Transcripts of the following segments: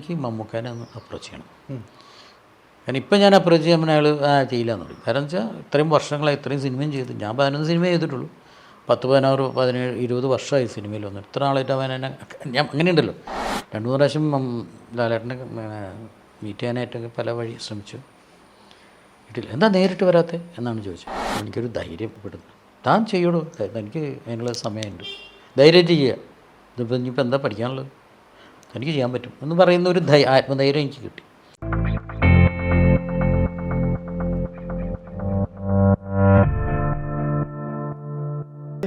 എനിക്ക് മമ്മൂക്കാനെ ഒന്ന് അപ്രോച്ച് ചെയ്യണം. കാരണം ഇപ്പം ഞാൻ അപ്രോച്ച് ചെയ്യുമ്പോൾ അയാൾ ആ ചെയ്യില്ല എന്ന് പറയും. കാരണം വെച്ചാൽ ഇത്രയും വർഷങ്ങളായി ഇത്രയും സിനിമയും ചെയ്തു. ഞാൻ പതിനൊന്ന് സിനിമ ചെയ്തിട്ടുള്ളൂ. പത്ത് പതിനാറ് പതിനേഴ് ഇരുപത് വർഷമായി സിനിമയിൽ വന്നു. ഇത്ര ആളായിട്ട് അവൻ എന്നെ ഞാൻ അങ്ങനെയുണ്ടല്ലോ. രണ്ട് മൂന്ന് പ്രാവശ്യം ലാലേട്ടനെ മീറ്റ് ചെയ്യാനായിട്ടൊക്കെ പല വഴി ശ്രമിച്ചു. കിട്ടില്ല. എന്താ നേരിട്ട് വരാത്തത് എന്നാണ് ചോദിച്ചത്. എനിക്കൊരു ധൈര്യപ്പെടുന്നു താൻ ചെയ്യണോ? എനിക്ക് അതിനുള്ള സമയമുണ്ട്. ധൈര്യം ചെയ്യുക. ഇതിപ്പോൾ ഇനിയിപ്പോൾ എന്താ പഠിക്കാനുള്ളത്? എനിക്ക് ചെയ്യാൻ പറ്റും എന്ന് പറയുന്ന ഒരു ആത്മധൈര്യം എനിക്ക് കിട്ടി.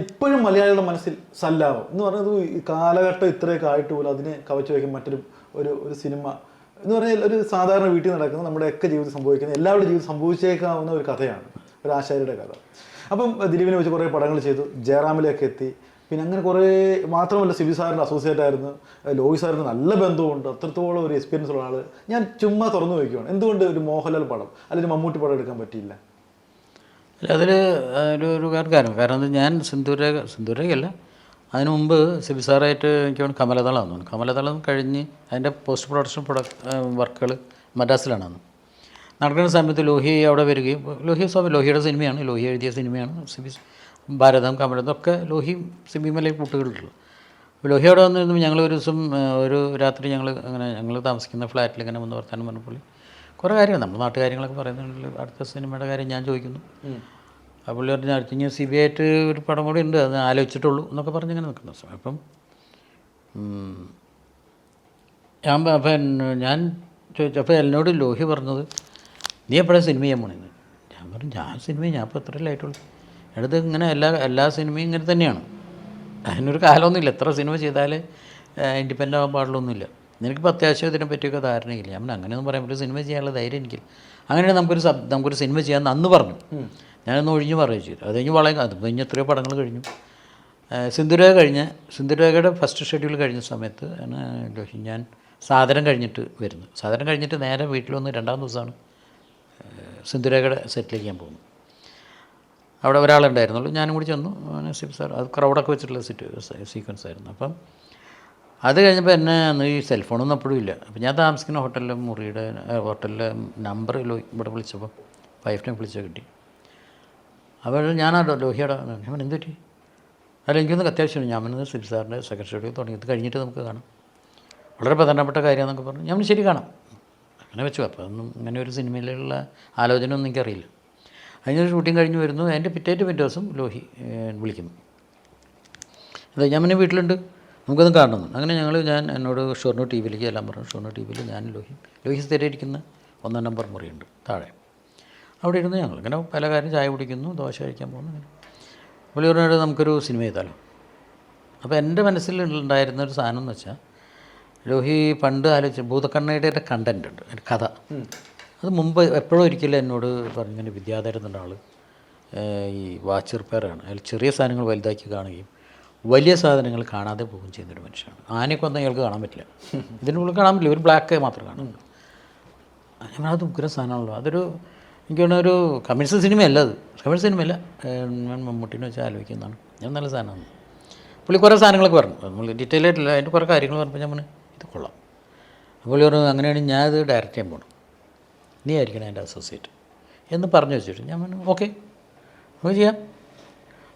ഇപ്പോഴും മലയാളികളുടെ മനസ്സിൽ സല്ലാപം എന്ന് പറയുന്നത് ഈ കാലഘട്ടം ഇത്രയൊക്കെ ആയിട്ട് പോലും അതിനെ കവച്ചു വയ്ക്കാൻ മറ്റൊരു ഒരു ഒരു സിനിമ. എന്ന് പറഞ്ഞാൽ ഒരു സാധാരണ വീട്ടിൽ നടക്കുന്ന നമ്മുടെയൊക്കെ ജീവിതം സംഭവിക്കുന്ന എല്ലാവരുടെ ജീവിതം സംഭവിച്ചേക്കാവുന്ന ഒരു കഥയാണ് ഒരു ആശാരിയുടെ കഥ. അപ്പം ദിലീപിനെ വെച്ച് കുറേ പടങ്ങൾ ചെയ്തു ജയറാമിലേക്ക് എത്തി പിന്നെ അങ്ങനെ കുറേ മാത്രമല്ല സിബി സാറിന്റെ അസോസിയേറ്റ് ആയിരുന്നു ലോഹി സാറിന് നല്ല ബന്ധമുണ്ട് അത്രത്തോളം ഒരു എക്സ്പീരിയൻസ് ഉള്ള ആൾ ഞാൻ ചുമ്മാ തുറന്നു വയ്ക്കുകയാണ് എന്തുകൊണ്ട് ഒരു മോഹൻലാൽ പടം അല്ലെങ്കിൽ മമ്മൂട്ടി പടം എടുക്കാൻ പറ്റിയില്ല? അതിൽ ഒരു ഒരു കാരണം കാരണം ഞാൻ സിന്ധുരേഖ സിന്ധുരേഖയല്ല അതിനു മുമ്പ് സിബി സാറായിട്ട് എനിക്ക് വേണം കമലതളാന്ന് തോന്നുന്നു കമലതളം കഴിഞ്ഞ് അതിന്റെ പോസ്റ്റ് പ്രൊഡക്ഷൻ പ്രൊഡക്ട് വർക്കുകൾ മദ്രാസിലാണ് അന്ന് നടക്കുന്ന സമയത്ത് ലോഹി അവിടെ വരികയും ലോഹി സ്വാമി ലോഹിയുടെ സിനിമയാണ്. ലോഹി എഴുതിയ സിനിമയാണ് സിബി ഭാരതം കമലം ഒക്കെ ലോഹി സിബി കൂട്ടുകളുള്ളൂ അപ്പോൾ ലോഹി അവിടെ വന്നിരുന്നു ഞങ്ങൾ ഒരു ദിവസം ഒരു രാത്രി ഞങ്ങൾ അങ്ങനെ ഞങ്ങൾ താമസിക്കുന്ന ഫ്ലാറ്റിൽ ഇങ്ങനെ വന്ന് വർത്താനം പറഞ്ഞപ്പോൾ കുറേ കാര്യങ്ങൾ നമ്മൾ നാട്ടുകാര്യങ്ങളൊക്കെ പറയുന്നുണ്ട് അടുത്ത സിനിമയുടെ കാര്യം ഞാൻ ചോദിക്കുന്നു. ആ പുള്ളി പറഞ്ഞു അടുത്ത് ഞാൻ സി ബി ആയിട്ട് ഒരു പടം കൂടി ഉണ്ട് അത് ആലോചിച്ചിട്ടുള്ളൂ എന്നൊക്കെ പറഞ്ഞ് ഇങ്ങനെ നിൽക്കുന്ന. സമയം അപ്പം ഞാൻ അപ്പം ഞാൻ ചോദിച്ചു അപ്പോൾ എന്നോട് ലോഹി പറഞ്ഞത് നീ എപ്പോഴാണ് സിനിമ ചെയ്യാൻ പോണേന്ന്? ഞാൻ പറഞ്ഞു ഞാൻ സിനിമ ഞാൻ ഇപ്പോൾ എത്ര ആയിട്ടുള്ളൂ. എടുത്ത് ഇങ്ങനെ എല്ലാ എല്ലാ സിനിമയും ഇങ്ങനെ തന്നെയാണ്. അതിനൊരു കാലമൊന്നുമില്ല. എത്ര സിനിമ ചെയ്താൽ ഇൻഡിപെൻഡന്റ് ആകാൻ പാടുള്ളൊന്നുമില്ല. നിനക്കിപ്പോൾ അത്യാവശ്യം ഇതിനെ പറ്റിയൊക്കെ ധാരണയില്ല? ഞാൻ അങ്ങനെയൊന്നും പറയാൻ പറ്റില്ല. സിനിമ ചെയ്യാനുള്ള ധൈര്യം എനിക്ക് അങ്ങനെയാണ് നമുക്കൊരു സബ് നമുക്കൊരു സിനിമ ചെയ്യാമെന്ന് അന്ന് പറഞ്ഞു. ഞാനൊന്ന് ഒഴിഞ്ഞ് പറയുകയും ചെയ്തു. അത് കഴിഞ്ഞ് വളരെ അത് കഴിഞ്ഞ് എത്രയോ പടങ്ങൾ കഴിഞ്ഞു. സിന്ധുരേഖ കഴിഞ്ഞ് സിന്ധുരേഖയുടെ ഫസ്റ്റ് ഷെഡ്യൂൾ കഴിഞ്ഞ സമയത്ത് ഞാൻ സാധനം കഴിഞ്ഞിട്ട് വരുന്നു സാധനം കഴിഞ്ഞിട്ട് നേരെ വീട്ടിൽ വന്ന് രണ്ടാം ദിവസമാണ് സിന്ധുരേഖയുടെ സെറ്റിലേക്ക് ഞാൻ പോകുന്നു അവിടെ ഒരാളുണ്ടായിരുന്നുള്ളൂ. ഞാനും കൂടി ചെന്നു. സിബ് സാർ അത് ക്രൗഡൊക്കെ വെച്ചിട്ടുള്ള സിറ്റ് സീക്വൻസ് ആയിരുന്നു. അപ്പം അത് കഴിഞ്ഞപ്പോൾ എന്നെ അന്ന് ഈ സെൽഫോണൊന്നും അപ്പോഴും ഇല്ല. അപ്പം ഞാൻ താമസിക്കുന്ന ഹോട്ടലിലെ മുറിയുടെ ഹോട്ടലിലെ നമ്പർ ഇവിടെ വിളിച്ചപ്പോൾ ടൈം വിളിച്ചാൽ കിട്ടി. അപ്പോൾ ഞാൻ ലോഹിയുടെ. ഞാൻ എന്ത് പറ്റി? അല്ല എനിക്കൊന്നും അത്യാവശ്യമാണ് ഞാൻ വന്നത് സിബ് സാറിന്റെ സെക്രട്ടറി തുടങ്ങി. ഇത് കഴിഞ്ഞിട്ട് നമുക്ക് കാണാം. വളരെ പ്രധാനപ്പെട്ട കാര്യമാണെന്നൊക്കെ പറഞ്ഞു. ഞാൻ ശരി കാണാം. അങ്ങനെ വെച്ചു. അപ്പോൾ അതൊന്നും അങ്ങനെ ഒരു സിനിമയിലുള്ള ആലോചന ഒന്നും എനിക്കറിയില്ല. അതിന് ഷൂട്ടിംഗ് കഴിഞ്ഞ് വരുന്നു. അതിന്റെ പിറ്റേറ്റ് പിറ്റേ ദിവസം ലോഹി വിളിക്കുന്നു. അതെ ഞാൻ പിന്നെ വീട്ടിലുണ്ട്. നമുക്കൊന്ന് കാണണം. അങ്ങനെ ഞങ്ങൾ ഞാൻ എന്നോട് ഷൊർണൂർ ടി വിയിലേക്ക് എല്ലാം പറഞ്ഞു. ഷൊർണൂർ ടി വിയിൽ ഞാൻ ലോഹി ലോഹി സ്ഥിരം ഇരിക്കുന്ന ഒന്നാം നമ്പർ മുറിയുണ്ട് താഴെ. അവിടെ ഇരുന്ന് ഞങ്ങൾ ഇങ്ങനെ പല കാര്യം ചായ കുടിക്കുന്നു ദോശ കഴിക്കാൻ പോകുന്നു അങ്ങനെ. പുള്ളി പറഞ്ഞിട്ട് നമുക്കൊരു സിനിമ ചെയ്താലോ? അപ്പോൾ എന്റെ മനസ്സിൽ ഉണ്ടായിരുന്ന ഒരു സാധനം എന്ന് വെച്ചാൽ ലോഹി പണ്ട് ആലോചിച്ച ഭൂതക്കണ്ണയുടെ കണ്ടന്റ് ഉണ്ട് കഥ. അത് മുമ്പ് എപ്പോഴും ഒരിക്കലും എന്നോട് പറഞ്ഞു വിദ്യാധരൻ എന്ന ആൾ ഈ വാച്ച് റിപ്പയറാണ് അയാൾ ചെറിയ സാധനങ്ങൾ വലുതാക്കി കാണുകയും വലിയ സാധനങ്ങൾ കാണാതെ പോവുകയും ചെയ്യുന്നൊരു മനുഷ്യനാണ്. ആനയൊക്കെ വന്നാൽ അയാൾക്ക് കാണാൻ പറ്റില്ല. ഇതിനുള്ളിൽ കാണാൻ പറ്റില്ല. ഒരു ബ്ലാക്ക് മാത്രം കാണുന്നുള്ളൂ അത് ഉഗ്ര സാധനമാണല്ലോ. അതൊരു എനിക്ക് ഒരു കമ്മ്യൂണിസ്റ്റ് സിനിമയല്ല അത്. കമ്മ്യൂണിസ്റ്റ് സിനിമയല്ല. മമ്മൂട്ടിനെ വെച്ച് ആലോചിക്കുന്നതാണ്. ഞാൻ നല്ല സാധനമാണ്. പുള്ളി കുറേ സാധനങ്ങളൊക്കെ പറഞ്ഞു. നമ്മൾ ഡീറ്റെയിൽ ആയിട്ടില്ല. അതിന്റെ കുറേ കാര്യങ്ങൾ പറഞ്ഞപ്പോൾ ഞാൻ ഇത് കൊള്ളാം. അപ്പോൾ പറഞ്ഞു അങ്ങനെയാണെങ്കിൽ ഞാൻ ഇത് ഡയറക്റ്റ് ചെയ്യാൻ പോകണം നീ ആയിരിക്കണം എന്റെ അസോസിയേറ്റ് എന്ന് പറഞ്ഞു വെച്ചിട്ട് ഞാൻ പറഞ്ഞു ഓക്കെ നമുക്ക് ചെയ്യാം.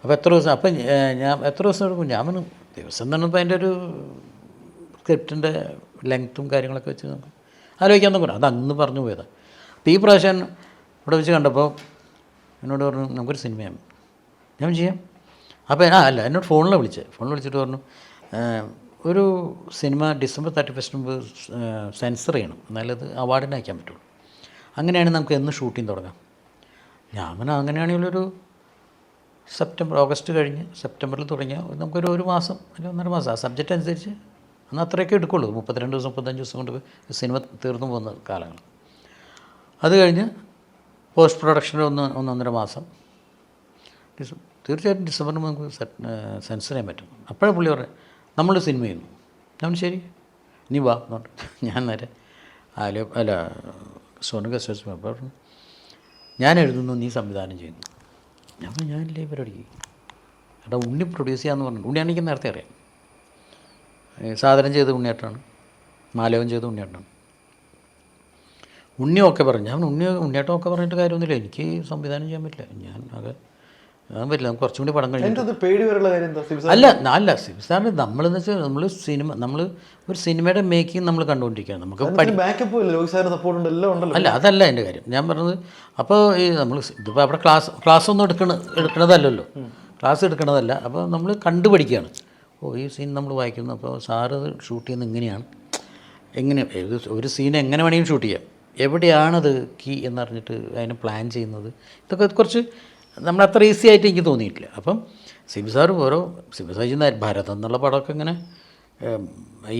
അപ്പോൾ എത്ര ദിവസം അപ്പം ഞാൻ എത്ര ദിവസം എടുക്കും? ഞാൻ പറഞ്ഞു ദിവസം തന്നെ ഇപ്പോൾ അതിന്റെ ഒരു സ്ക്രിപ്റ്റിന്റെ ലെങ്ത്തും കാര്യങ്ങളൊക്കെ വെച്ച് നമുക്ക് ആലോചിക്കാൻ നോക്കണം. അത് അന്ന് പറഞ്ഞു പോയതാണ് അപ്പോൾ ഈ പ്രാവശ്യം ഇവിടെ വെച്ച് കണ്ടപ്പോൾ എന്നോട് പറഞ്ഞു നമുക്കൊരു സിനിമയാണ് ഞാൻ ചെയ്യാം. അപ്പോൾ ആ അല്ല എന്നോട് ഫോണിൽ വിളിച്ചത്. ഫോണിൽ വിളിച്ചിട്ട് പറഞ്ഞു ഒരു സിനിമ ഡിസംബർ തേർട്ടി ഫസ്റ്റ് മുമ്പ് സെൻസർ ചെയ്യണം. എന്നാലത് അവാർഡിന് അയക്കാൻ പറ്റുള്ളൂ. അങ്ങനെയാണെങ്കിൽ നമുക്ക് എന്ന് ഷൂട്ടിംഗ് തുടങ്ങാം? ഞാൻ പിന്നെ അങ്ങനെയാണെങ്കിൽ ഒരു സെപ്റ്റംബർ ഓഗസ്റ്റ് കഴിഞ്ഞ് സെപ്റ്റംബറിൽ തുടങ്ങിയാൽ നമുക്കൊരു ഒരു മാസം അല്ലെങ്കിൽ ഒന്നര മാസം. ആ സബ്ജക്റ്റ് അനുസരിച്ച് അന്ന് അത്രയൊക്കെ എടുക്കുള്ളൂ. മുപ്പത്തിരണ്ട് ദിവസം മുപ്പത്തഞ്ച് ദിവസം കൊണ്ട് സിനിമ തീർന്നു പോകുന്ന കാലങ്ങൾ. അത് കഴിഞ്ഞ് പോസ്റ്റ് പ്രൊഡക്ഷനിൽ ഒന്ന് ഒന്നൊന്നര മാസം. തീർച്ചയായിട്ടും ഡിസംബറിൽ നമുക്ക് സെൻസർ ചെയ്യാൻ പറ്റും. അപ്പോഴേ പുള്ളി പറഞ്ഞു നമ്മൾ സിനിമ ചെയ്യുന്നു. ഞാൻ ശരി. നീ വാ. എന്നോട്ട് ഞാൻ നേരെ ആലോ അല്ല സോണു ഗസ്റ്റ് പറഞ്ഞു ഞാൻ എഴുതുന്നു നീ സംവിധാനം ചെയ്യുന്നു. പറഞ്ഞു, ഞാനില്ലേ പരിപാടിക്ക് എടാ ഉണ്ണി പ്രൊഡ്യൂസ് ചെയ്യാമെന്ന് പറഞ്ഞു. ഉണ്ണിയാണ് എനിക്ക് നേരത്തെ അറിയാം. സാധനം ചെയ്ത് ഉണ്ണിയേട്ടാണ് മാലവം ചെയ്ത് ഉണ്ണിയേട്ടാണ് ഉണ്ണിയൊക്കെ പറഞ്ഞു. ഞാൻ ഉണ്ണി ഉണ്ണിയേട്ടമൊക്കെ പറഞ്ഞിട്ട് കാര്യമൊന്നുമില്ല. എനിക്ക് സംവിധാനം ചെയ്യാൻ പറ്റില്ല. ഞാൻ അത് ഞാൻ പറ്റില്ല നമുക്ക് കുറച്ചും കൂടി പടം കഴിഞ്ഞു അല്ല അല്ല സാറിന് നമ്മളെന്ന് വെച്ചാൽ നമ്മൾ സിനിമ നമ്മൾ ഒരു സിനിമയുടെ മേക്കിംഗ് നമ്മൾ കണ്ടുകൊണ്ടിരിക്കുകയാണ്. നമുക്ക് അല്ല അതല്ല എന്റെ കാര്യം. ഞാൻ പറഞ്ഞത് അപ്പോൾ ഈ നമ്മൾ ഇതിപ്പോൾ അവിടെ ക്ലാസ് ക്ലാസ് ഒന്നും എടുക്കണ എടുക്കണതല്ലല്ലോ. ക്ലാസ് എടുക്കണതല്ല അപ്പോൾ നമ്മൾ കണ്ടുപഠിക്കുകയാണ്. ഓ ഈ സീൻ നമ്മൾ വായിക്കുന്നു അപ്പോൾ സാറ് ഷൂട്ട് ചെയ്യുന്നത് ഇങ്ങനെയാണ്. എങ്ങനെ ഒരു സീൻ എങ്ങനെ വേണമെങ്കിലും ഷൂട്ട് ചെയ്യാം. എവിടെയാണത് കീ എന്നറിഞ്ഞിട്ട് അതിന് പ്ലാൻ ചെയ്യുന്നത്? ഇതൊക്കെ കുറച്ച് നമ്മൾ അത്ര ഈസി ആയിട്ട് എനിക്ക് തോന്നിയിട്ടില്ല. അപ്പം സിബി സാർ ഓരോ സിബി സാർ ചെയ്യുന്ന ഭരതം എന്നുള്ള പടമൊക്കെ ഇങ്ങനെ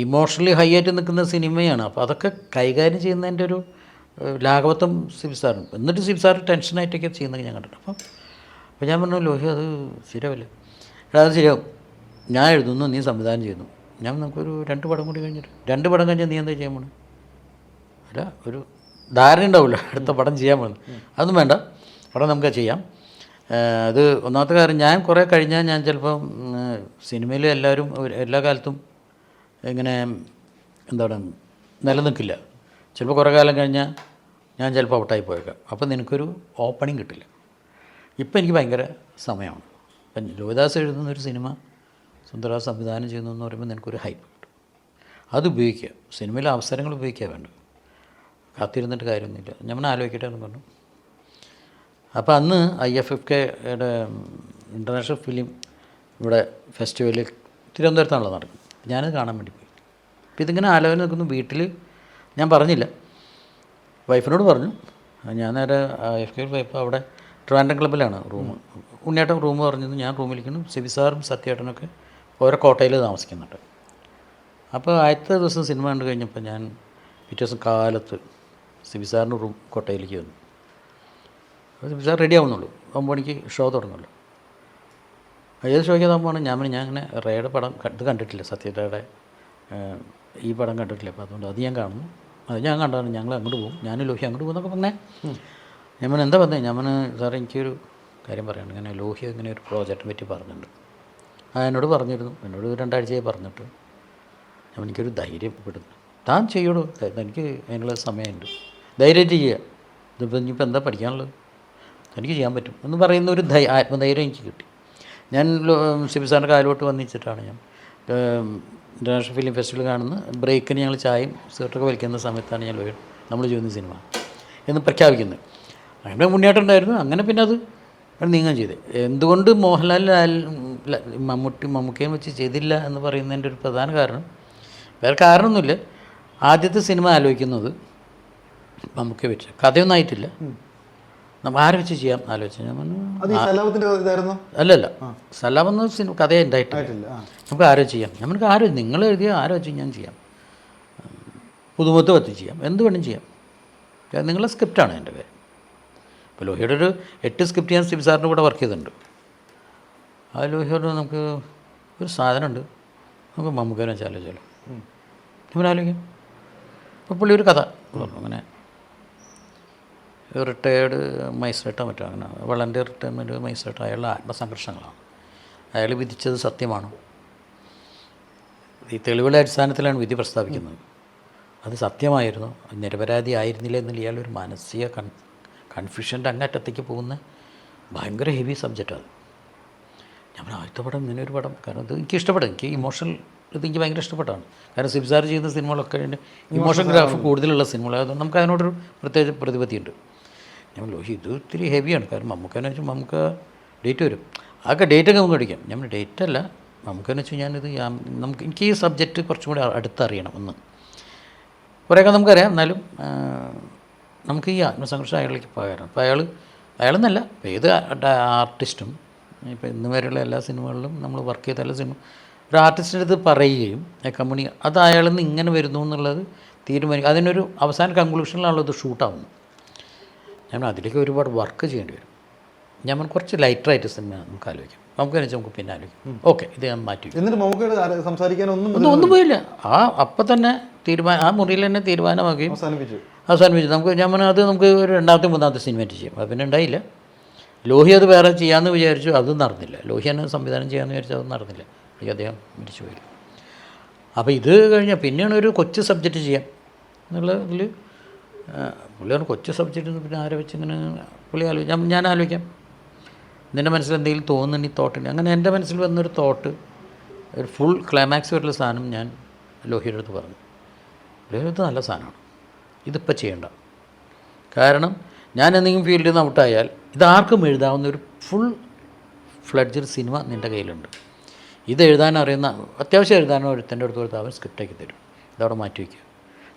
ഇമോഷണലി ഹൈ ആയിട്ട് നിൽക്കുന്ന സിനിമയാണ്. അപ്പോൾ അതൊക്കെ കൈകാര്യം ചെയ്യുന്നതിന്റെ ഒരു ലാഘവത്വം സിബി സാറുണ്ട് എന്നിട്ട് സിബി സാർ ടെൻഷനായിട്ടൊക്കെ ചെയ്യുന്നത് ഞാൻ കണ്ടിട്ടുണ്ട്. അപ്പം അപ്പോൾ ഞാൻ പറഞ്ഞു ലോഹി അത് ശരിയാവില്ല. എടാ അത് ശരിയാവും. ഞാൻ എഴുതുന്നു നീ സംവിധാനം ചെയ്യുന്നു. ഞാൻ നമുക്കൊരു രണ്ട് പടം കൂടി കഴിഞ്ഞിട്ട് രണ്ട് പടം കഴിഞ്ഞാൽ നീ എന്താ ചെയ്യാൻ പോണേ? അല്ല ഒരു ധാരണ ഉണ്ടാവില്ല. അടുത്ത പടം ചെയ്യാൻ പോകുന്നത് അതൊന്നും വേണ്ട. പടം നമുക്ക് ചെയ്യാം. അത് ഒന്നാമത്തെ കാര്യം ഞാൻ കുറേ കഴിഞ്ഞാൽ ഞാൻ ചിലപ്പം സിനിമയിൽ എല്ലാവരും എല്ലാ കാലത്തും ഇങ്ങനെ എന്താണ് നിലനിൽക്കില്ല. ചിലപ്പോൾ കുറേ കാലം കഴിഞ്ഞാൽ ഞാൻ ചിലപ്പോൾ ഔട്ടായി പോയേക്കാം. അപ്പോൾ നിനക്കൊരു ഓപ്പണിങ് കിട്ടില്ല. ഇപ്പം എനിക്ക് ഭയങ്കര സമയമാണ്. ഇപ്പം ലോഹിദാസ് എഴുതുന്ന ഒരു സിനിമ സുന്ദരദാസ് സംവിധാനം ചെയ്യുന്നു എന്ന് പറയുമ്പോൾ നിനക്കൊരു ഹൈപ്പ് കിട്ടും. അത് ഉപയോഗിക്കുക. സിനിമയിലെ അവസരങ്ങൾ ഉപയോഗിക്കുക വേണ്ടത്. കാത്തിരുന്നിട്ട് കാര്യമൊന്നുമില്ല. ഞാൻ ആലോചിക്കട്ടെ എന്ന് പറഞ്ഞു. അപ്പോൾ അന്ന് ഐ എഫ് എഫ് കെയുടെ ഇന്റർനാഷണൽ ഫിലിം ഇവിടെ ഫെസ്റ്റിവലിൽ തിരുവനന്തപുരത്താണല്ലോ നടക്കും ഞാനത് കാണാൻ വേണ്ടി പോയി. അപ്പോൾ ഇതിങ്ങനെ ആലോചന നിൽക്കുന്നു വീട്ടിൽ ഞാൻ പറഞ്ഞില്ല. വൈഫിനോട് പറഞ്ഞു. ഞാൻ നേരെ ഐ എഫ് കെ വൈഫ് അവിടെ ട്രിവാൻഡ്രം ക്ലബിലാണ് റൂം. ഉണ്ണിയേട്ടൻ റൂം പറഞ്ഞത് ഞാൻ റൂമിലിരിക്കുന്നു. സിബി സാറും സത്യേട്ടനൊക്കെ ഓരോ കോട്ടയിൽ താമസിക്കുന്നുണ്ട്. അപ്പോൾ ആദ്യത്തെ ദിവസം സിനിമ കണ്ടു കഴിഞ്ഞപ്പോൾ ഞാൻ പിറ്റേ ദിവസം കാലത്ത് സിബി സാറിന്റെ റൂം കോട്ടയിലേക്ക് വന്നു. സാർ റെഡി ആവുന്നുള്ളൂ ഒമ്പത് മണിക്ക് ഷോ തുടങ്ങുള്ളൂ ഏത് ഷോയ്ക്ക് പോകുമ്പോൾ ഞാൻ ഞാൻ അങ്ങനെ റേയുടെ പടം ഇത് കണ്ടിട്ടില്ല സത്യരയുടെ ഈ പടം കണ്ടിട്ടില്ല. അപ്പോൾ അതുകൊണ്ട് അത് ഞാൻ കാണുന്നു അത് ഞാൻ കണ്ടാണ് ഞങ്ങൾ അങ്ങോട്ട് പോകും. ഞാനും ലോഹി അങ്ങോട്ട് പോകുന്നൊക്കെ പറഞ്ഞേ. ഞാൻ എന്താ പറഞ്ഞത് ഞാൻ സാർ എനിക്കൊരു കാര്യം പറയണം ഇങ്ങനെ ലോഹി ഇങ്ങനെ ഒരു പ്രോജക്റ്റിനെ പറ്റി പറഞ്ഞിട്ടുണ്ട്. ആ എന്നോട് പറഞ്ഞിരുന്നു. എന്നോട് രണ്ടാഴ്ചയായി പറഞ്ഞിട്ട്. ഞാൻ എനിക്കൊരു ധൈര്യം വിടുന്നു താൻ ചെയ്യണോ? എനിക്ക് അതിനുള്ള സമയമുണ്ട്. ധൈര്യമായിട്ട് ചെയ്യുക. ഇതിപ്പോൾ ഇനിയിപ്പോൾ എന്താ പഠിക്കാനുള്ളത്? എനിക്ക് ചെയ്യാൻ പറ്റും എന്ന് പറയുന്ന ഒരു ധൈ ആത്മധൈര്യം എനിക്ക് കിട്ടി. ഞാൻ സിബി സാറിന്റെ കാലോട്ട് വന്നിച്ചിട്ടാണ് ഞാൻ. ഇന്റർനാഷണൽ ഫിലിം ഫെസ്റ്റിവൽ കാണുന്ന ബ്രേക്കിന് ഞങ്ങൾ ചായയും സിഗരറ്റൊക്കെ വലിക്കുന്ന സമയത്താണ് ഞാൻ ലോകം നമ്മൾ ചെയ്യുന്ന സിനിമ എന്ന് പ്രഖ്യാപിക്കുന്നത് അങ്ങനെ മുന്നേറ്റമുണ്ടായിരുന്നു അങ്ങനെ പിന്നെ അത് നീങ്ങാൻ ചെയ്ത്. എന്തുകൊണ്ട് മോഹൻലാൽ മമ്മൂട്ടി മമ്മൂക്കയും വെച്ച് ചെയ്തില്ല എന്ന് പറയുന്നതിന്റെ ഒരു പ്രധാന കാരണം വേറെ കാരണമൊന്നുമില്ല. ആദ്യത്തെ സിനിമ ആലോചിക്കുന്നത് മമ്മൂക്കയെ വെച്ച് കഥയൊന്നും ആയിട്ടില്ല. നമ്മൾ ആരെ വെച്ച് ചെയ്യാം? ആലോചിച്ച് ഞാൻ പറഞ്ഞു അല്ലല്ല. സലാമെന്ന് സിനിമ കഥ ഉണ്ടായിട്ടില്ല. നമുക്ക് ആരോ ചെയ്യാം? നമുക്ക് ആരോ നിങ്ങൾ എഴുതിയ ആരോ വെച്ച് ഞാൻ ചെയ്യാം? പുതുമുഖത്ത് വെച്ച് ചെയ്യാം. എന്ത് വേണം ചെയ്യാം. നിങ്ങളെ സ്ക്രിപ്റ്റാണ് എന്റെ പേര്. ഇപ്പോൾ ലോഹിയുടെ ഒരു എട്ട് സ്ക്രിപ്റ്റ് ഞാൻ സിബി സാറിന്റെ കൂടെ വർക്ക് ചെയ്തിട്ടുണ്ട്. ആ ലോഹിയോട് നമുക്ക് ഒരു സാധനമുണ്ട്. നമുക്ക് ആലോചിച്ചാലോ ഞാൻ ആലോചിക്കാം അപ്പോൾ പുള്ളി ഒരു കഥ. അങ്ങനെ റിട്ടയേർഡ് മൈസ്ട്രേട്ടോ മറ്റോ അങ്ങനെ വളണ്ടിയർ റിട്ടയർമെന്റ് മൈസ്ട്രേട്ടോ അയാളുടെ ആത്മസംഘർഷങ്ങളാണ്. അയാൾ വിധിച്ചത് സത്യമാണ്. ഈ തെളിവുകളുടെ അടിസ്ഥാനത്തിലാണ് വിധി പ്രസ്താവിക്കുന്നത്. അത് സത്യമായിരുന്നു. നിരപരാധി ആയിരുന്നില്ല എന്നുള്ള ഇയാളൊരു മാനസിക കൺ കൺഫ്യൂഷന്റെ അങ്ങറ്റത്തേക്ക് പോകുന്ന ഭയങ്കര ഹെവി സബ്ജക്റ്റാണ് ഞാൻ പറഞ്ഞു, ആദ്യത്തെ പടം ഇങ്ങനെ ഒരു പടം. കാരണം ഇത് എനിക്ക് ഇഷ്ടപ്പെടും എനിക്ക് ഇമോഷണൽ ഇത് എനിക്ക് ഭയങ്കര ഇഷ്ടപ്പെട്ടാണ്. കാരണം സിബ്സാർ ചെയ്യുന്ന സിനിമകളൊക്കെ ഇമോഷൻ ഗ്രാഫ് കൂടുതലുള്ള സിനിമകൾ അതുകൊണ്ട് നമുക്ക് അതിനോടൊരു പ്രത്യേക പ്രതിപത്തിയുണ്ട് ഞാൻ ലോഹി ഇത് ഒത്തിരി ഹെവിയാണ് കാരണം നമുക്കെന്ന് വെച്ചാൽ നമുക്ക് ഡേറ്റ് വരും. ആകെ ഡേറ്റൊക്കെ നമുക്ക് അടിക്കാം ഞാൻ ഡേറ്റ് അല്ല. നമുക്കെന്ന് വെച്ചാൽ ഞാനിത് നമുക്ക് എനിക്ക് ഈ സബ്ജക്റ്റ് കുറച്ചും കൂടി അടുത്തറിയണം ഒന്ന്. കുറേയൊക്കെ നമുക്കറിയാം. എന്നാലും നമുക്ക് ഈ ആത്മസംഘർഷം അയാളിലേക്ക് പോകാറുണ്ട് അപ്പോൾ അയാൾ അയാളെന്നല്ല ഏത് ആർട്ടിസ്റ്റും ഇപ്പോൾ ഇന്ന് വരെയുള്ള എല്ലാ സിനിമകളിലും നമ്മൾ വർക്ക് ചെയ്ത എല്ലാ സിനിമ ഒരു ആർട്ടിസ്റ്റിന്റെ അടുത്ത് പറയുകയും കമ്പനി അത് അയാളിൽ നിന്ന് ഇങ്ങനെ വരുന്നു എന്നുള്ളത് തീരുമാനിക്കും. അതിനൊരു അവസാന കൺക്ലൂഷനിലാണല്ലോ ഇത് ഷൂട്ടാവുന്നത് ഞാൻ അതിലേക്ക് ഒരുപാട് വർക്ക് ചെയ്യേണ്ടി വരും. ഞാൻ കുറച്ച് ലൈറ്ററായിട്ട് സിനിമ നമുക്ക് ആലോചിക്കാം. നമുക്ക് വെച്ചാൽ നമുക്ക് പിന്നെ ആലോചിക്കാം. ഓക്കെ ഇത് ഞാൻ മാറ്റി. എന്നിട്ട് ആരെ- സംസാരിക്കാനൊന്നും ഒന്നും ഒന്നും പോയില്ല. ആ അപ്പം തന്നെ തീരുമാനം ആ മുറിയിൽ തന്നെ തീരുമാനമാക്കുകയും അവസാനിപ്പിച്ചു. അവസാനിപ്പിച്ചു. നമുക്ക് ഞാൻ പറഞ്ഞാൽ അത് നമുക്ക് ഒരു രണ്ടാമത്തെ മൂന്നാമത്തെ സിനിമയായിട്ട് ചെയ്യാം. അത് പിന്നെ ഉണ്ടായില്ല. ലോഹി അത് വേറെ ചെയ്യാമെന്ന് വിചാരിച്ചു അതും നടന്നില്ല. ലോഹി തന്നെ സംവിധാനം ചെയ്യാമെന്ന് വിചാരിച്ചു അതും നടന്നില്ല. എനിക്ക് അദ്ദേഹം മരിച്ചു പോയില്ല അപ്പോൾ ഇത് കഴിഞ്ഞാൽ പിന്നെയാണ് ഒരു കൊച്ചു സബ്ജക്റ്റ് ചെയ്യാം. എന്നുള്ള ഇതിൽ പുള്ളിയാണ് കൊച്ചു സബ്ജക്റ്റ് പിന്നെ ആരെ വെച്ച് ഇങ്ങനെ പുള്ളി ആലോചിക്കാം ഞാൻ ആലോചിക്കാം. നിന്റെ മനസ്സിൽ എന്തെങ്കിലും തോന്നുന്നുണ്ട് ഈ തോട്ടില്ല അങ്ങനെ എന്റെ മനസ്സിൽ വന്നൊരു തോട്ട് ഒരു ഫുൾ ക്ലൈമാക്സ് വരുന്ന സാധനം ഞാൻ ലോഹിയുടെ അടുത്ത് പറഞ്ഞു. ലോഹിയുടെ അടുത്ത് നല്ല സാധനമാണ്. ഇതിപ്പോൾ ചെയ്യേണ്ട. കാരണം ഞാൻ എന്തെങ്കിലും ഫീൽഡിൽ നിന്ന് ഔട്ടായാൽ ഇതാർക്കും എഴുതാവുന്ന ഒരു ഫുൾ ഫ്ലഡ്ജർ സിനിമ നിന്റെ കയ്യിലുണ്ട്. ഇത് എഴുതാൻ അറിയുന്ന അത്യാവശ്യം എഴുതാനോ ഒരുത്തന്റെ അടുത്ത് കൊടുത്ത് അവൻ സ്ക്രിപ്റ്റാക്കി തരും. ഇതവിടെ മാറ്റി വയ്ക്കുക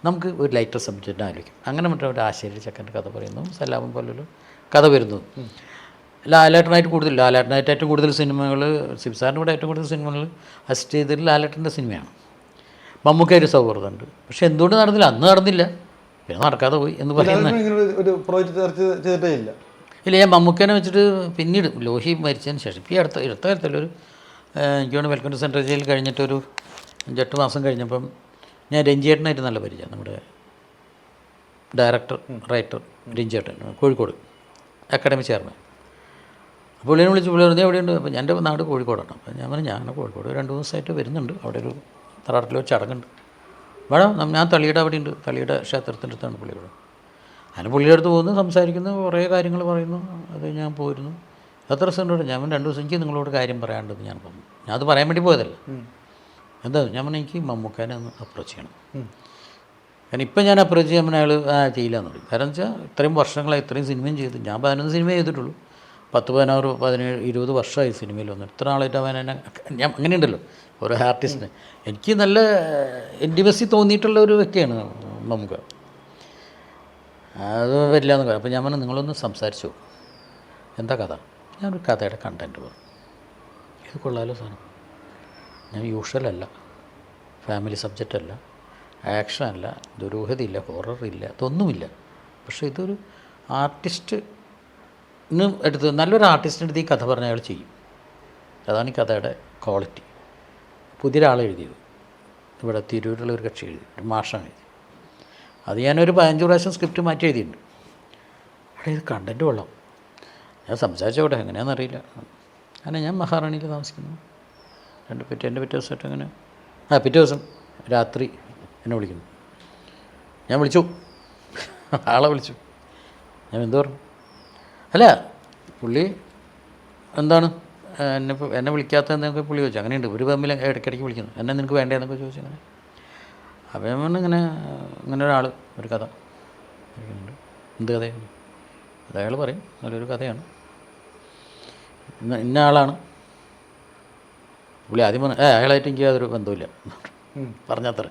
നമുക്ക് ഒരു ലൈറ്റർ സബ്ജക്റ്റ് ആലോചിക്കും അങ്ങനെ മറ്റേ ഒരു ആശാരി ചക്കന്റെ കഥ പറയുന്നു. സലാമൻ പോലൊരു കഥ വരുന്നു. ലാലേട്ടനായിട്ട് കൂടുതൽ ലാലേട്ടനായിട്ട് ഏറ്റവും കൂടുതൽ സിനിമകൾ സിബ്സാറിന്റെ കൂടെ ഏറ്റവും കൂടുതൽ സിനിമകൾ അസിസ്റ്റ് ചെയ്തതിൽ ലാലേട്ടന്റെ സിനിമയാണ്. മമ്മൂക്ക ഒരു സൗഹൃദമുണ്ട്. പക്ഷെ എന്തുകൊണ്ട് നടന്നില്ല? അന്ന് നടന്നില്ല. പിന്നെ നടക്കാതെ പോയി എന്ന് പറയുന്നത് ഇല്ല. ഞാൻ മമ്മൂക്കനെ വെച്ചിട്ട് പിന്നീട് ലോഹി മരിച്ചതിന് ശേഷം ഈ അടുത്ത അടുത്ത കാലത്തുള്ളൊരു എനിക്ക് വേണ്ടി വെൽക്കം ടു സെൻട്രൽ ജയിൽ കഴിഞ്ഞിട്ടൊരു അഞ്ചെട്ട് മാസം കഴിഞ്ഞപ്പം ഞാൻ രഞ്ജിയേട്ടനായിട്ട് നല്ല പരിചയം. നമ്മുടെ ഡയറക്ടർ റൈറ്റർ രഞ്ജിയേട്ടൻ കോഴിക്കോട് അക്കാഡമി ചെയർമാൻ. അപ്പോൾ പുള്ളിനെ വിളിച്ച് പുള്ളി പറഞ്ഞു എവിടെയുണ്ട്? അപ്പോൾ എന്റെ നാട് കോഴിക്കോടാണ്. അപ്പോൾ ഞാൻ പറഞ്ഞു ഞാൻ കോഴിക്കോട്. രണ്ട് ദിവസമായിട്ട് വരുന്നുണ്ട്. അവിടെ ഒരു തറാട്ടിൽ വെച്ച് ചടങ്ങുണ്ട്. വേണം ഞാൻ തളിയുടെ അവിടെ ഉണ്ട് തളിയുടെ ക്ഷേത്രത്തിന്റെ അടുത്താണ് പുള്ളിയോട്. അങ്ങനെ പുള്ളിയുടെ അടുത്ത് പോകുന്നു സംസാരിക്കുന്നു കുറേ കാര്യങ്ങൾ പറയുന്നു. അത് ഞാൻ പോയിരുന്നു എത്ര ദിവസം ഞാൻ രണ്ട് ദിവസം എനിക്ക് നിങ്ങളോട് കാര്യം പറയാണ്ടെന്ന് ഞാൻ പറഞ്ഞു. ഞാൻ അത് പറയാൻ വേണ്ടി പോയതല്ല. എന്താ ഞാൻ പറഞ്ഞു എനിക്ക് മമ്മൂക്കാനെ ഒന്ന് അപ്രോച്ച് ചെയ്യണം. കാരണം ഇപ്പം ഞാൻ അപ്രോച്ച് ചെയ്യുമ്പോൾ അയാൾ ആ ചെയ്യില്ല എന്ന് പറയും. കാരണം വെച്ചാൽ ഇത്രയും വർഷങ്ങളായി ഇത്രയും സിനിമയും ചെയ്തു ഞാൻ പതിനൊന്ന് സിനിമ ചെയ്തിട്ടുള്ളൂ. പത്ത് പതിനാറ് പതിനേഴ് ഇരുപത് വർഷമായി സിനിമയിൽ വന്നു. ഇത്ര നാളായിട്ട് അവൻ എന്നെ ഞാൻ അങ്ങനെയുണ്ടല്ലോ ഓരോ ആർട്ടിസ്റ്റിന്. എനിക്ക് നല്ല ഇന്റിമസി തോന്നിയിട്ടുള്ള ഒരു വ്യക്തിയാണ് നമുക്ക് അത് വരില്ല എന്ന് പറയും. അപ്പോൾ ഞാൻ പറഞ്ഞു നിങ്ങളൊന്ന് സംസാരിച്ചു എന്താ കഥ? ഞാനൊരു കഥയുടെ കണ്ടന്റ് പറഞ്ഞു ഇത് കൊള്ളാലോ സാധനം. ഞാൻ യൂഷ്വൽ അല്ല ഫാമിലി സബ്ജക്റ്റ് അല്ല ആക്ഷൻ അല്ല ദുരൂഹതയില്ല. ഇല്ല ഇതൊന്നുമില്ല. പക്ഷേ ഇതൊരു ആർട്ടിസ്റ്റിന് എടുത്ത് നല്ലൊരു ആർട്ടിസ്റ്റിന്റെ അടുത്ത് ഈ കഥ പറഞ്ഞ അയാൾ ചെയ്യും. അതാണ് ഈ കഥയുടെ ക്വാളിറ്റി. പുതിയൊരാൾ എഴുതിയത്. ഇവിടെ തിരൂരുള്ള ഒരു കക്ഷി എഴുതി. ഒരു മാഷാണ് എഴുതി അത് ഞാനൊരു പതിനഞ്ച് പ്രാവശ്യം സ്ക്രിപ്റ്റ് മാറ്റി എഴുതിയിട്ടുണ്ട്. അവിടെ ഇത് കണ്ടന്റ് കൊള്ളാം. ഞാൻ സംസാരിച്ചോട്ടെ. എങ്ങനെയാണെന്നറിയില്ല. അങ്ങനെ ഞാൻ മഹാറാണിയിൽ താമസിക്കുന്നു രണ്ട് പിറ്റേ എന്റെ പിറ്റേ ദിവസമായിട്ട് അങ്ങനെ. ആ പിറ്റേ ദിവസം രാത്രി എന്നെ വിളിക്കുന്നു. ഞാൻ വിളിച്ചു. ആളെ വിളിച്ചു. ഞാൻ എന്ത് പറഞ്ഞു? അല്ല പുള്ളി എന്താണ്? എന്നെ എന്നെ വിളിക്കാത്ത എന്നൊക്കെ പുള്ളി ചോദിച്ചു. അങ്ങനെയുണ്ട്. ഒരു തമ്മിൽ ഇടയ്ക്കിടയ്ക്ക് വിളിക്കുന്നു. എന്നെ നിനക്ക് വേണ്ടതെന്നൊക്കെ ചോദിച്ചു അങ്ങനെ. പറഞ്ഞു ഇങ്ങനെ ഇങ്ങനെ ഒരാൾ ഒരു കഥ. ഇരിക്കുന്നുണ്ട്. എന്ത് കഥയാണ് അത് പറയും. നല്ലൊരു കഥയാണ്. ഇന്ന ഇന്ന ആളാണ്. പുള്ളി ആദ്യം പറഞ്ഞു ഏ അയാളായിട്ട് എനിക്ക് യാതൊരു ബന്ധമില്ല പറഞ്ഞത്ര.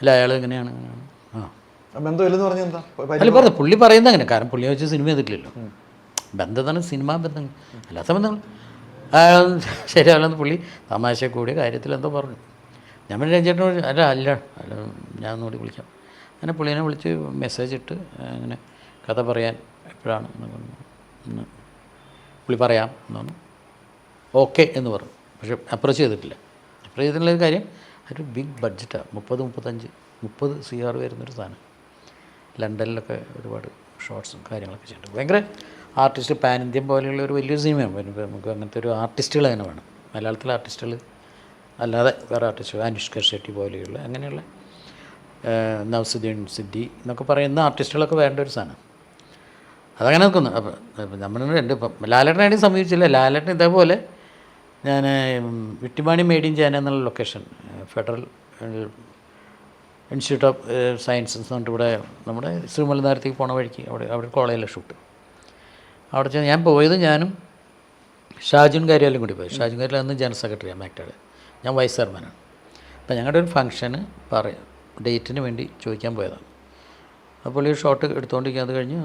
അല്ല അയാൾ എങ്ങനെയാണ് ആ. ബന്ധമില്ലെന്ന് പറഞ്ഞാൽ എന്താ? അല്ല പറഞ്ഞു പുള്ളി പറയുന്നത് അങ്ങനെ. കാരണം പുള്ളിയെ വെച്ച് സിനിമ ചെയ്തിട്ടില്ലല്ലോ. ബന്ധത്താണ് സിനിമാ ബന്ധം. അല്ലാത്ത ബന്ധങ്ങൾ. ശരിയാവില്ലെന്ന് പുള്ളി തമാശ കൂടിയ കാര്യത്തിൽ എന്തോ പറഞ്ഞു. ഞാൻ പിന്നെ രഞ്ജേട്ടനോട് അല്ല അല്ല അല്ല ഞാൻ ഒന്നുകൂടി വിളിക്കാം. അങ്ങനെ പുള്ളീനെ വിളിച്ച് മെസ്സേജ് ഇട്ട് അങ്ങനെ കഥ പറയാൻ എപ്പോഴാണ് പുള്ളി പറയാം എന്ന് പറഞ്ഞു. ഓക്കെ എന്ന് പറഞ്ഞു. പക്ഷെ അപ്രോച്ച് ചെയ്തിട്ടില്ല. അപ്രോച്ച് ചെയ്തിട്ടുള്ള ഒരു കാര്യം ഒരു ബിഗ് ബഡ്ജറ്റാണ് മുപ്പത് മുപ്പത്തഞ്ച് മുപ്പത് സി ആർ വരുന്നൊരു സാധനം. ലണ്ടനിലൊക്കെ ഒരുപാട് ഷോർട്സും കാര്യങ്ങളൊക്കെ ചെയ്തിട്ടുണ്ട്. ഭയങ്കര ആർട്ടിസ്റ്റ് പാൻ ഇന്ത്യൻ പോലെയുള്ള ഒരു വലിയൊരു സിനിമയാണ് നമുക്ക് അങ്ങനത്തെ ഒരു ആർട്ടിസ്റ്റുകൾ തന്നെ വേണം. മലയാളത്തിലെ ആർട്ടിസ്റ്റുകൾ അല്ലാതെ വേറെ ആർട്ടിസ്റ്റുകൾ അനുഷ്ക ഷെട്ടി പോലെയുള്ള അങ്ങനെയുള്ള നവസുദ്ദീൻ സിദ്ദി എന്നൊക്കെ പറയുന്ന ആർട്ടിസ്റ്റുകളൊക്കെ വേണ്ട ഒരു സാധനം. അതങ്ങനെ നിൽക്കുന്നു. അപ്പം അപ്പം നമ്മൾ രണ്ട് ഇപ്പം ലാലേട്ടനായിട്ട് സമീപിച്ചില്ല. ലാലേട്ടൻ ഇതേപോലെ ഞാൻ വിട്ടിമാണി മേഡിൻ ചേന എന്നുള്ള location Federal Institute of Sciences എന്ന് പറഞ്ഞിട്ട് ഇവിടെ നമ്മുടെ ശ്രീമലനാരത്തേക്ക് പോണ വഴിക്ക് അവിടെ അവിടെ കോളേജിലെ ഷൂട്ട് അവിടെ ചെന്ന് ഞാൻ പോയത് ഞാനും ഷാജുൻ കാര്യാലും കൂടി പോയി. ഷാജുൻ കാര്യാലും അന്ന് ജനറൽ സെക്രട്ടറിയാണ് മാക്ടയുടെ ഞാൻ വൈസ് ചെയർമാനാണ് അപ്പം ഞങ്ങളുടെ ഒരു ഫംഗ്ഷന് പറയാം ഡേറ്റിന് വേണ്ടി ചോദിക്കാൻ പോയതാണ്. അപ്പോൾ ഈ ഷോട്ട് എടുത്തുകൊണ്ടിരിക്കുക അത് കഴിഞ്ഞ്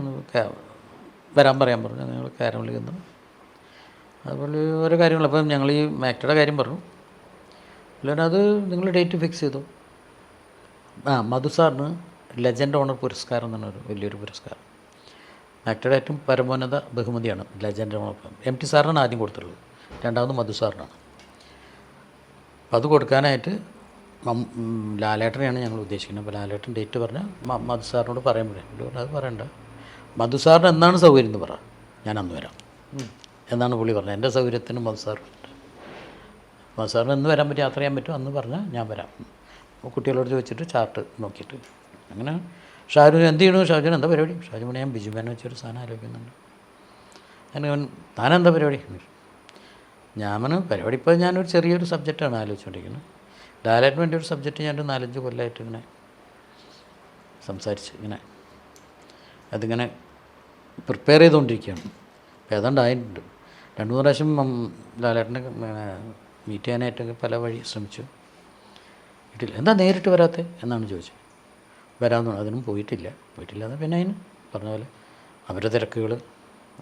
വരാൻ പറയാൻ പറഞ്ഞു. ഞങ്ങൾ കാരമലിൽ വിളിക്കുന്നു അതുപോലെ ഓരോ കാര്യങ്ങൾ. അപ്പം ഞങ്ങൾ ഈ മാക്ടയുടെ കാര്യം പറഞ്ഞു. അല്ലാണ്ട് അത് നിങ്ങൾ ഡേറ്റ് ഫിക്സ് ചെയ്തു. ആ മധു സാറിന് ലെജൻഡ് ഓണർ പുരസ്കാരം എന്നാണ് പറഞ്ഞൊരു വലിയൊരു പുരസ്കാരം. ആക്ടറുടെ ഏറ്റവും പരമോന്നത ബഹുമതിയാണ് ലെജൻഡ് ഓണർ എം ടി സാറിനാണ് ആദ്യം കൊടുത്തിട്ടുള്ളത്. രണ്ടാമത് മധു സാറിനാണ്. അത് കൊടുക്കാനായിട്ട് ലാലേട്ടനെയാണ് ഞങ്ങൾ ഉദ്ദേശിക്കുന്നത്. അപ്പോൾ ലാലേട്ടൻ ഡേറ്റ് പറഞ്ഞാൽ മധു സാറിനോട് പറയാൻ പറ്റും അത് പറയണ്ട. മധു സാറിന് എന്നാണ് സൗകര്യം എന്ന് പറ. ഞാൻ അന്ന് വരാം. എന്നാണ് പുള്ളി പറഞ്ഞത്. എന്റെ സൗകര്യത്തിന് മധു സാർ അപ്പോൾ സാറിന് എന്ന് വരാൻ പറ്റും യാത്ര ചെയ്യാൻ പറ്റും അന്ന് പറഞ്ഞാൽ ഞാൻ വരാം. കുട്ടികളോട് ചോദിച്ചിട്ട് ചാർട്ട് നോക്കിയിട്ട്. അങ്ങനെ ഷാജു എന്ത് ചെയ്യണു? ഷാജുൻ എന്താ പരിപാടി? ഷാജു ഞാൻ ബിജുമാനെ വെച്ചൊരു സാധനം ആലോചിക്കുന്നുണ്ട്. അതിന് അവൻ താനെന്താ പരിപാടി? ഞാൻ പരിപാടി ഇപ്പോൾ ഞാനൊരു ചെറിയൊരു സബ്ജക്റ്റാണ് ആലോചിച്ചുകൊണ്ടിരിക്കുന്നത്. ലാലേട്ടിന് വേണ്ടി ഒരു സബ്ജക്റ്റ് ഞാനൊരു നാലഞ്ച് കൊല്ലമായിട്ട് ഇങ്ങനെ സംസാരിച്ച് ഇങ്ങനെ അതിങ്ങനെ പ്രിപ്പയർ ചെയ്തുകൊണ്ടിരിക്കുകയാണ്. അപ്പോൾ ഏതാണ്ട് ആയിട്ടുണ്ട് രണ്ട് മൂന്ന് പ്രാവശ്യം ലാലേട്ടനെ മീറ്റ് ചെയ്യാനായിട്ടൊക്കെ പല വഴി ശ്രമിച്ചു. കിട്ടില്ല എന്താ നേരിട്ട് വരാത്തത് എന്നാണ് ചോദിച്ചത്. വരാമെന്ന് അതിനും പോയിട്ടില്ല. പോയിട്ടില്ല എന്നാൽ പിന്നെ അതിന് പറഞ്ഞ പോലെ അവരുടെ തിരക്കുകൾ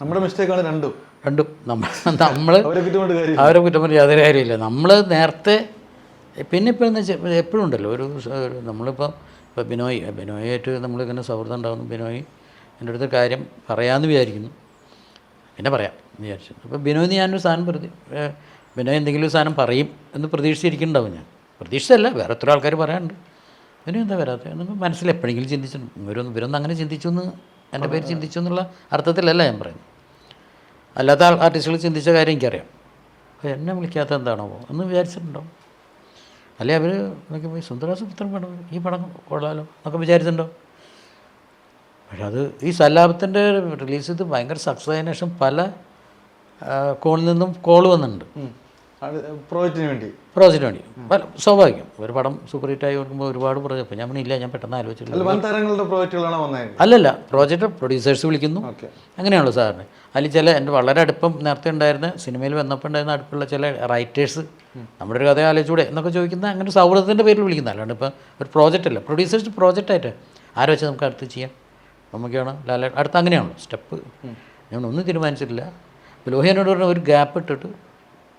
നമ്മുടെ മിസ്റ്റേക്കാണ് രണ്ടും. രണ്ടും നമ്മൾ നമ്മൾ അവരെ കുറ്റം പറഞ്ഞ യാതൊരു കാര്യമില്ല നമ്മൾ നേരത്തെ പിന്നെ ഇപ്പോൾ എന്ന് വെച്ചാൽ എപ്പോഴും ഉണ്ടല്ലോ. ഒരു നമ്മളിപ്പം ഇപ്പം നമ്മളിപ്പോൾ ഇപ്പോൾ ബിനോയ് ബിനോയായിട്ട് നമ്മളിങ്ങനെ സൗഹൃദം ഉണ്ടാകുന്നു. ബിനോയ് എന്റെ അടുത്ത് കാര്യം പറയാമെന്ന് വിചാരിക്കുന്നു. പിന്നെ പറയാം. വിചാരിച്ചു. അപ്പോൾ ബിനോദ് ഞാനൊരു സാധനം പ്രതി ബിനോയ് എന്തെങ്കിലും ഒരു സാധനം പറയും എന്ന് പ്രതീക്ഷിച്ചിരിക്കുന്നുണ്ടാവും ഞാൻ. പ്രതീക്ഷിച്ചല്ല വേറെ എത്ര ആൾക്കാർ പറയാനുണ്ട് ബിനോയ് എന്താ വരാത്ത? എന്നൊക്കെ മനസ്സിൽ എപ്പോഴെങ്കിലും ചിന്തിച്ചിട്ടുണ്ട്. ഇവരൊന്നും ഇവരൊന്നും അങ്ങനെ ചിന്തിച്ചു എന്ന് എന്റെ പേര് ചിന്തിച്ചു എന്നുള്ള അർത്ഥത്തിലല്ല ഞാൻ പറയുന്നത്. അല്ലാത്ത ആർട്ടിസ്റ്റുകൾ ചിന്തിച്ച കാര്യം എനിക്കറിയാം. അപ്പോൾ എന്നെ വിളിക്കാത്ത എന്താണോ എന്ന് വിചാരിച്ചിട്ടുണ്ടോ അല്ലെ അവർ നോക്കിയപ്പോൾ സുന്ദരാസുപുത്രൻ പടം ഈ പടം കൊള്ളാലോ എന്നൊക്കെ വിചാരിച്ചിട്ടുണ്ടോ? പക്ഷെ അത് ഈ സല്ലാപത്തിന്റെ റിലീസ് ചെയ്ത് ഭയങ്കര സക്സസ് ആയതിനു ശേഷം പല കോണിൽ നിന്നും കോൾ വന്നിട്ടുണ്ട്. പ്രോജക്റ്റിന് വേണ്ടി. പ്രോജക്റ്റിന് വേണ്ടി. സ്വാഭാവികം. ഒരു പടം സൂപ്പർ ഹിറ്റ് ആയി കൊടുക്കുമ്പോൾ ഒരുപാട് പ്രോജക്റ്റ് ഞാൻ ഇല്ല ഞാൻ പെട്ടെന്ന് ആലോചിച്ചിട്ടില്ല അല്ലല്ല പ്രോജക്റ്റ് പ്രൊഡ്യൂസേഴ്സ് വിളിക്കുന്നു. അങ്ങനെയാണല്ലോ സാറിന്. അതിൽ ചില എന്റെ വളരെ അടുപ്പം നേരത്തെ ഉണ്ടായിരുന്ന സിനിമയിൽ വന്നപ്പോൾ ഉണ്ടായിരുന്ന അടുപ്പുള്ള ചില റൈറ്റേഴ്സ് നമ്മുടെ ഒരു കഥ ആലോചിച്ചൂടെ എന്നൊക്കെ ചോദിക്കുന്ന അങ്ങനെ ഒരു സൗഹൃദത്തിന്റെ പേരിൽ വിളിക്കുന്ന അല്ലാണ്ട് ഇപ്പോൾ ഒരു പ്രോജക്റ്റ് അല്ല. പ്രൊഡ്യൂസേഴ്സ് പ്രോജക്റ്റായിട്ട് ആരോ വെച്ച് നമുക്ക് അടുത്ത് ചെയ്യാം? നമുക്കാണ് ലാല അടുത്ത് അങ്ങനെയാണല്ലോ. സ്റ്റെപ്പ്. ഞാൻ ഒന്നും തീരുമാനിച്ചിട്ടില്ല. അപ്പോൾ ലോഹിയനോട് പറഞ്ഞ ഒരു ഗ്യാപ്പ് ഇട്ടിട്ട്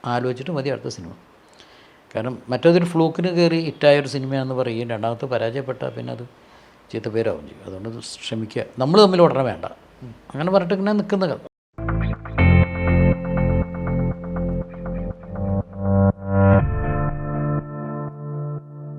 ആലോചിച്ചിട്ട് മതി അടുത്ത സിനിമ കാരണം മറ്റേതൊരു ഫ്ലൂക്കിന് കയറി ഹിറ്റായ ഒരു സിനിമയാണെന്ന് പറയുകയും രണ്ടാമത്തെ പരാജയപ്പെട്ടാൽ പിന്നെ അത് ചീത്ത പേരാവും ചെയ്യും. അതുകൊണ്ട് ശ്രമിക്കുക. നമ്മൾ തമ്മിൽ ഉടനെ വേണ്ട. അങ്ങനെ പറഞ്ഞിട്ട് ഇങ്ങനെ നിൽക്കുന്ന കഥ.